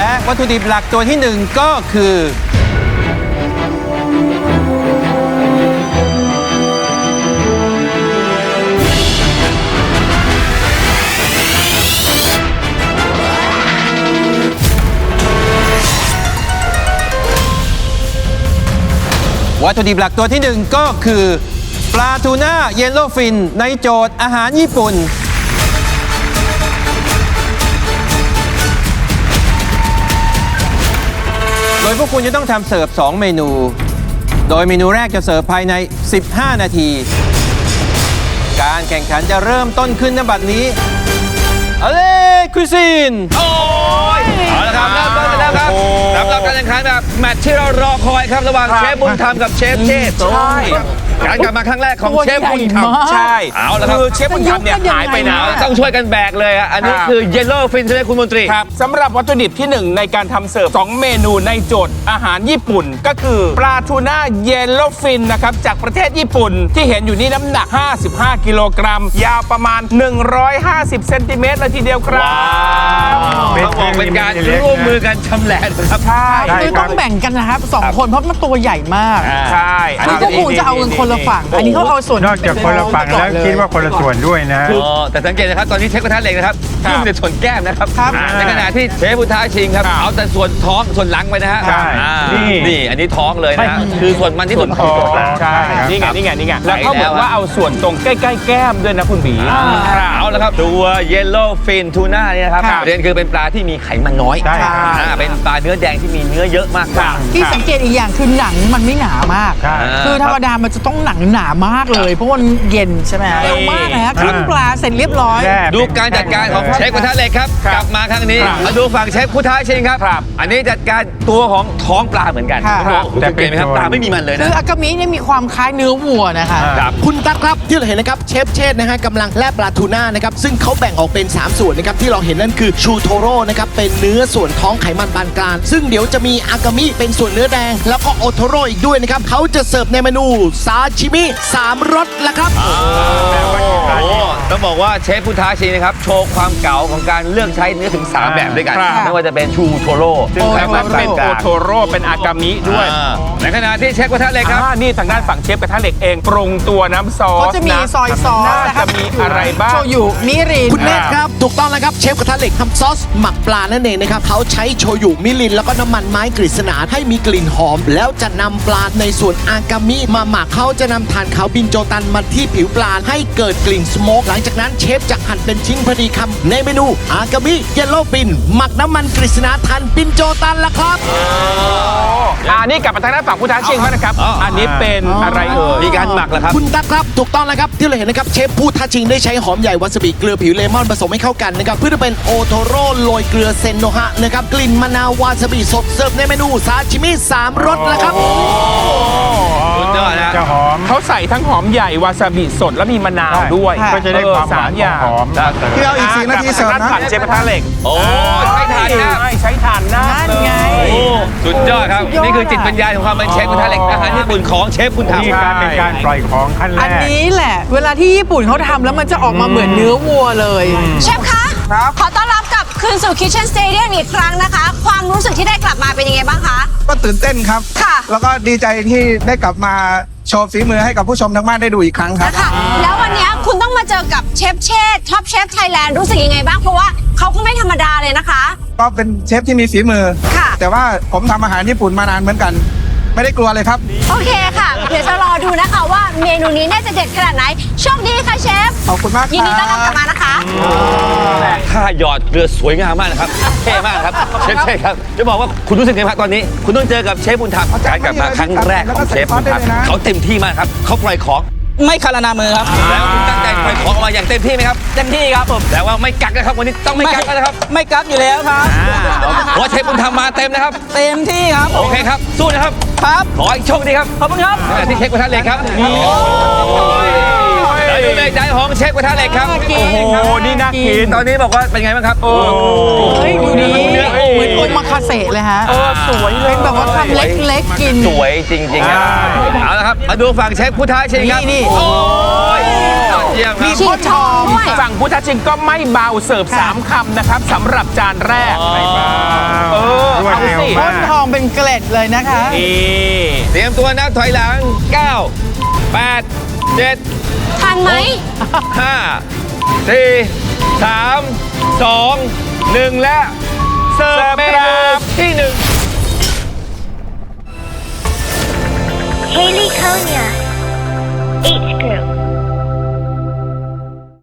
และวัตถุดิบหลักตัวที่หนึ่งก็คือ วัตถุดิบหลักตัวที่หนึ่งก็คือ ปลาทูน่าเยลโลฟินในโจทย์อาหารญี่ปุ่น ยพวกคุณจะต้องทำเสิร์ฟ 2 เมนู โดยเมนูแรกจะเสิร์ฟภายใน 15 นาที การแข่งขันจะเริ่มต้นขึ้นณบัดนี้อเล็กคุซิน โอ้ยเอาละครับเริ่มต้นกันแล้วครับสำหรับการแข่งขันแบบแมตช์ที่เรารอคอยครับระหว่างเชฟบุญธรรมกับเชฟเชษใช่ การกลับมาครั้งแรกของเชฟบุญธรรมใช่เอาละครับคือเชฟบุญธรรมเนี่ยหายไปนานต้องช่วยกันแบกเลยอะอันนี้ครับคือเยลโล่ฟินใช่ไหมคุณมนตรีครับสำหรับวัตถุดิบที่ 1 ในการทำเสิร์ฟ2เมนูในโจทย์อาหารญี่ปุ่น ก็คือปลาทูน่าเยลโล่ฟินนะครับจากประเทศญี่ปุ่นที่เห็นอยู่นี่น้ำหนัก 55 กิโลกรัม ยาวประมาณ 150เซนติเมตรเลยทีเดียวครับต้องบอกเป็นการร่วมมือกันชำแหละนะครับใช่คือต้องแบ่งกันนะครับสองคนเพราะมันตัวใหญ่มากใช่คือพวกคุณจะเอาเงินคนละฝั่ง อันนี้เขาเอาส่วนนอกจากคนละฝั่งแล้วคิดว่าคนละส่วนด้วยนะ อ๋อแต่สังเกตนะครับตอนนี้เชฟกระทะเหล็กนะครับขึ้นในส่วนแก้มนะครับครับอ่าในขณะที่เชฟพุทธาชิงครับเอาแต่ส่วนท้องส่วนหลังไปนะฮะใช่อ่านี่ นี่อันนี้ท้องเลยนะฮะคือส่วนมันที่ส่วนท้องใช่นี่ไงนี่ไงนี่ไงแล้วเขาบอกว่าเอาส่วนตรงใกล้ ๆ แก้มด้วยนะคุณบี เอาละครับตัวเยลโล่ฟินทูน่าเนี่ยนะครับครับประเด็นคือเป็นปลาที่มีไขมันน้อยใช่ครับ อ่าเป็นปลาเนื้อแดงที่มีเนื้อเยอะมากกว่า ที่สังเกตอีกอย่างคือหนังมันไม่หนามาก ใช่ คือธรรมดามันจะต้องหนังหนามากเลย เพราะว่ามันเย็นใช่ไหมเร็วมากนะฮะครึ่งปลาเสร็จเรียบร้อยแย่ดูการจัดการของเชฟกระทะเหล็กครับครับกลับมาครั้งนี้ครับมาดูฝั่งเชฟพุทธาชิงครับครับ อันนี้จัดการตัวของท้องปลาเหมือนกันครับโอ้โหสังเกตไหมครับปลาไม่มีมันเลยคืนะ ออากามิเนี่ยมีความคล้ายเนื้อวัวนะคะ ครับ คุณตั๊กครับที่เราเห็นนะครับเชฟเชษนะฮะกำลังแล่ปลาทูน่านะครับซึ่งเขาแบ่งออกเป็น 3 ส่วนนะครับที่เราเห็นนั่นคือชูโทโร่นะครับเป็นเนื้อส่วนท้องไขมันปานกลางซึ่งเดี๋ยวจะมีอากามิเป็นส่วนเนื้อแดง แล้วก็โอโทโร่อีกด้วยนะครับเขาจะเสิร์ฟในเมนูซาชิมิ3รสละครับ โอ้ต้องบอกว่าเชฟพุทธาชิงนะครับ โชว์ความเก๋าของการเลือกใช้เนื้อถึง 3 แบบด้วยกัน ครับ ไม่ว่าจะเป็นชูโทโร่ซึ่งโอ้ไขมันปาเป็นนกโอลางโทโร่เป็นอากามิด้วยอ่าในขณะที่เชฟกระทะเหล็กครับ อ่านี่ทางด้านฝั่งเชฟกระทะเหล็กเองปรุงตัวน้ำซอสเขาจะมีนซอยซอสน่านะคจะรับมีอะไรบ้างโชยุมิริน คุณเนตครับ ถูกต้องแล้วครับ เชฟกระทะเหล็กทำซอสหมักปลานั่นเองนะครับเขาใช้โชยุมิลิน แล้วก็น้ำมันไม้กฤษณาให้มีกลิ่นหอม แล้วจะนำปลาในส่วนอากามิมาหมักเขาจะนำถ่านขาวบินโจตันมาที่ผิวปลาให้เกิดกลิ่นสโมกหลังจากนั้นเชฟจะหั่นเป็นชิ้นพอดีคำในเมนูอากามิเยลโล่บินหมักน้ำมันกฤษณาทันบินโจตันละครับอ่านี่กลับมาทางด้านฝั่งพุทธาชิงเขานะครับอ๋ออัอันนี้เป็นอะไรเอ่ยมีการหมักเหรอครับ คุณตั๊กครับ ถูกต้องแล้วครับ ที่เราเห็นนะครับ เชฟผู้ท้าชิงได้ใช้หอมใหญ่วาซาบิเกลือผิวเลมอนผสมให้เข้ากันนะครับ เพื่อจะเป็นโอโทโร่โรยเกลือเซนโนฮะนะครับ กลิ่นมะนาววาซาบิสดเสิร์ฟในเมนูซาชิมิ3รสแล้วครับสุ ดยอดนะจะหอมเขาใส่ทั้งหอมใหญ่วาซาบิสดแล้วมีมะนาวด้วยก็จะได้ความหสาวามนอย่างหอมพี่เอาอีก4นาทีเสิร์ฟทางด้านนะฝั่งเชฟกระทะเหล็ก โอ้ใช้ถ่านนะใช่ใช้ถ่านหน้านั่นเลยไงโอ้สุดยอดครับสุดยอดนี่คือจิตปัญญาของความเป็นเชฟกระทะเหล็กอาหารญี่ปุ่นของเชฟคุณทำนี่การเป็นการปล่อยของขั้นแรอันกนี้แหละ เวลาที่ญี่ปุ่นเขาทำแล้วมันจะออกมาเหมือนเนื้อวัวเลยเชฟคะขอต้อนรับกลับคืนสู่ Kitchen Stadium อีกครั้งนะคะ ความรู้สึกที่ได้กลับมาเป็นยังไงบ้างคะ ก็ตื่นเต้นครับค่ะ แล้วก็ดีใจที่ได้กลับมาโชว์ฝีมือให้กับผู้ชมทางบ้านได้ดูอีกครั้งครับ นะคะแล้ววันนี้คุณต้องมาเจอกับเชฟเชษท็อปเชฟไทยแลนด์รู้สึกยังไงบ้างเพราะว่าเขาก็ไม่ธรรมดาเลยนะคะ ก็เป็นเชฟที่มีฝีมือ ค่ะ แต่ว่าผมทำอาหารญี่ปุ่นมานานเหมือนกัน ไม่ได้กลัวเลยครับ โอเคค่ะ เดี๋ยวจะรอดูนะคะว่าเมนูนี้น่าจะเด็ดขนาดไหนโชคดีค่ะเชฟ ขอบคุณมากครับ ยินดีต้อนรับกลับมานะคะ ท่าหยอดเกลือสวยงามมากนะครับเท่มากครับเชฟเชฟครับจะบอกว่าคุณรู้สึกไงครับตอนนี้ คุณต้องเจอกับเชฟบุญธรรมการกลับมาครั้งแรกของเชฟบุญธรรมเขาเต็มที่มากครับเขาปล่อยของไม่คารนามือครับ แล้วคุณตั้งใจปล่อยของออกมาอย่างเต็มที่ไหมครับเต็มที่ครับผมแต่ว่าไม่กักนะครับวันนี้ต้องไม่กักแล้วนะครับไม่กักอยู่แล้วครับเพราะว่าเชฟบุญธรรมมาเต็มนะครับ เต็มที่ครับโอเคครับสู้นะครับ ครับ ขอให้โชคดีครับขอบคุณครับขณะที่เชฟกระทะเหล็กครับแล้วอยู่ในใจของเชฟกระทะเหล็กครับน่ากินโอ้โห นี่น่ากิน ตอนนี้บอกว่าเป็นไงบ้างครับ โอ้เฮ้ยดูดีเนื้อเหมือนโอมาคาเสะเลยฮะ สวยเลยเป็นแบบว่าทำเล็กๆกิน สวยจริงๆครับเอาละครับ มาดูฝั่งเชฟพุทธาชิงครับนี่นี่ โอ้ยยอดเยี่ยมครับชีสทองด้วย ฝั่งพุทธชิงก็ไม่เบาเสิร์ฟสามคำนะครับสำหรับจานแรก เออข้นทองเป็นเกล็ดเลยนะคะ นี่ เตรียมตัวนับถอยหลัง 9 8 7 ทันไหม 5 4 3 2 1 และ Yeah.